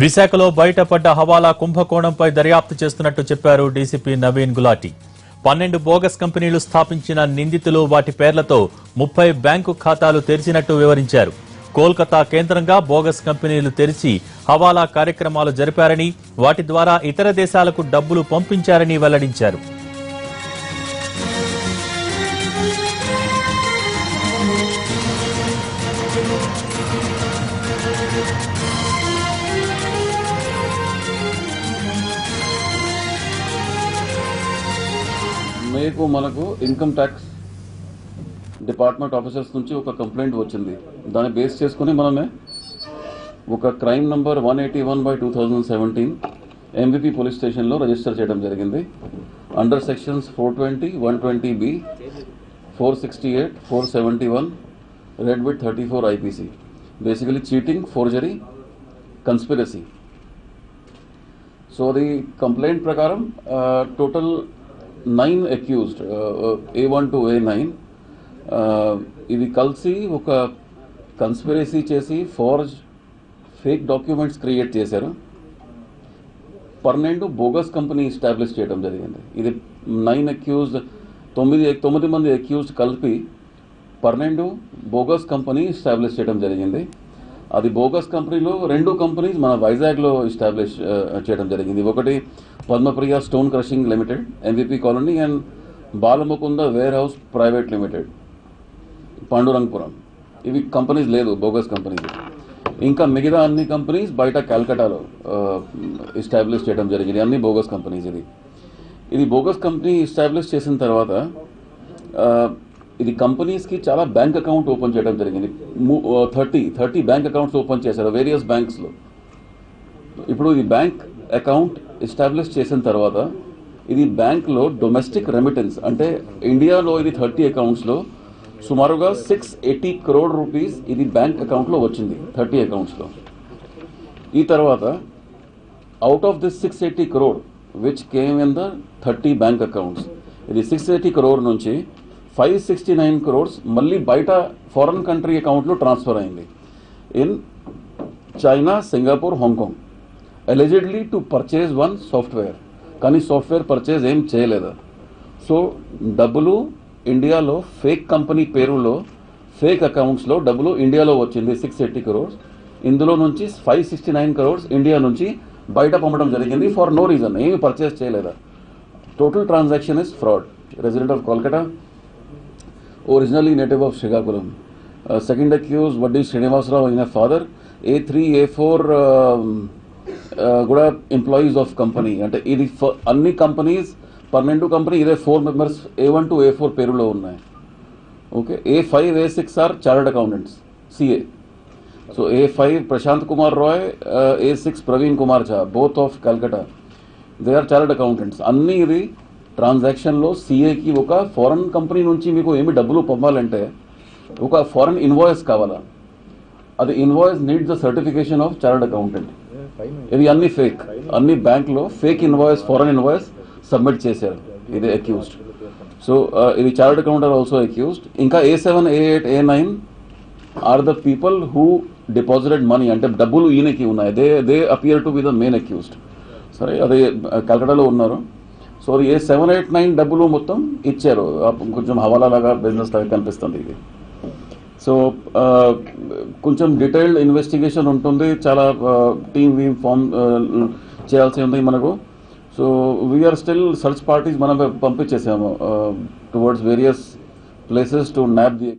విశాఖలో బయటపడ్డ హవాలా కుంభకోణంపై దర్యాప్తు చేస్తున్నట్టు చెప్పారు డీసీపీ నవీన్ గులాటి. పన్నెండు బోగస్ కంపెనీలు స్థాపించిన నిందితులు వాటి పేర్లతో ముప్పై బ్యాంకు ఖాతాలు తెరిచినట్టు వివరించారు. కోల్కతా కేంద్రంగా బోగస్ కంపెనీలు తెరిచి హవాలా కార్యక్రమాలు జరిపారని వాటి ద్వారా ఇతర దేశాలకు డబ్బులు పంపించారని వెల్లడించారు. మీకు మనకు ఇన్కమ్ ట్యాక్స్ డిపార్ట్మెంట్ ఆఫీసర్స్ నుంచి ఒక కంప్లైంట్ వచ్చింది. దాన్ని బేస్ చేసుకుని మనమే ఒక crime number one eighty one by two thousand seventeen MVP police స్టేషన్లో రిజిస్టర్ చేయడం జరిగింది. Under sections four twenty one twenty B four sixty eight four seventy one read with thirty four IPC basically cheating forgery conspiracy so అది complaint ప్రకారం total nine accused A one to A nine ఇది కలిసి ఒక conspiracy చేసి forge fake documents create చేశారు. పన్నెండు bogus company establish చేయడం జరిగింది. ఇది నైన్ అక్యూజ్డ్ తొమ్మిది తొమ్మిది మంది అక్యూజ్డ్ కలిపి పన్నెండు బోగస్ కంపెనీ ఎస్టాబ్లిష్ చేయడం జరిగింది. అది బోగస్ కంపెనీలో రెండు కంపెనీస్ మన వైజాగ్లో ఎస్టాబ్లిష్ uh, చేయడం జరిగింది. ఒకటి Padmapriya stone crushing limited MVP colony and Balamukunda warehouse private limited Pandurangapuram. ఇవి కంపెనీస్ లేదు బోగస్ కంపెనీస్. ఇంకా మిగతా అన్ని కంపెనీస్ బయట కల్కటాలో ఎస్టాబ్లిష్ చేయడం జరిగింది. అన్ని బోగస్ కంపెనీస్ ఇది. ఇది బోగస్ కంపెనీ ఎస్టాబ్లిష్ చేసిన తర్వాత ఇది కంపెనీస్కి చాలా బ్యాంక్ అకౌంట్ ఓపెన్ చేయడం జరిగింది. Thirty thirty bank accounts open చేశారు వేరియస్ బ్యాంక్స్లో ఇప్పుడు ఈ బ్యాంక్ అకౌంట్ ఎస్టాబ్లిష్ చేసిన తర్వాత ఇది బ్యాంక్లో డొమెస్టిక్ రెమిటెన్స్ అంటే ఇండియాలో ఇది థర్టీ అకౌంట్స్లో సుమారుగా సిక్స్ ఎయిటీ క్రోడ్ రూపీస్ ఇది బ్యాంక్ అకౌంట్లో వచ్చింది థర్టీ అకౌంట్స్లో ఈ తర్వాత out of this six eighty crore which came in the thirty bank accounts ఇది సిక్స్ ఎయిటీ క్రోర్ నుంచి ఫైవ్ సిక్స్టీ నైన్ క్రోర్స్ మళ్ళీ బయట ఫారెన్ కంట్రీ అకౌంట్లో ట్రాన్స్ఫర్ అయింది. In China Singapore Hong Kong allegedly to purchase one software కానీ software purchase ఏం చేయలేదు. So డబ్బులు ఇండియాలో ఫేక్ కంపెనీ పేరులో ఫేక్ అకౌంట్స్లో డబ్బులు ఇండియాలో వచ్చింది సిక్స్ ఎయిటీ క్రోర్స్ ఇందులో నుంచి five sixty nine crores India నుంచి బయట పంపడం జరిగింది ఫర్ నో రీజన్ ఏమి పర్చేస్ చేయలేదా. Total transaction is fraud resident of Kolkata originally native of Srikakulam. Uh, second accused, Vaddi Srinivasrao in a father. A3, A4 um, uh, కూడా employees of company అంటే ఇది ఫ- అన్ని కంపెనీస్ పన్నెండు company ఇదే four members A one to A four పేరులో ఉన్నాయి okay A five A six are chartered accountants CA so A five Prashant Kumar Roy A six Praveen Kumar Jha both of Calcutta they are chartered accountants అన్నీ ఇది ట్రాన్సాక్షన్లో సిఏకి ఒక foreign company నుంచి మీకు ఏమి డబ్బులు పంపాలంటే ఒక ఫారెన్ ఇన్వాయిస్ కావాలా అది invoice needs the certification of chartered accountant ఇది అన్ని ఫేక్ అన్ని బ్యాంక్లో fake invoice foreign invoice submit చేశారు. ఇది అక్యూజ్డ్ సో uh, ఇది చార్టర్డ్ అకౌంటర్ ఆల్సో అక్యూజ్డ్ ఇంకా A seven A eight A nine are the people who deposited money అంటే డబ్బులు ఈయనకి ఉన్నాయి. They they appear to be the main accused సరే అదే కలకటాలో ఉన్నారు. సో అది ఏ సెవెన్ ఎయిట్ నైన్ డబ్బులు మొత్తం ఇచ్చారు. కొంచెం హవాలా లాగా బిజినెస్ లాగా కనిపిస్తుంది ఇది. సో uh, కొంచెం డీటెయిల్డ్ ఇన్వెస్టిగేషన్ ఉంటుంది. చాలా టీమ్ వీ ఫామ్ చేయాల్సి ఉంది మనకు. So we are still search parties మనం పంపించేసాము towards various places to nab the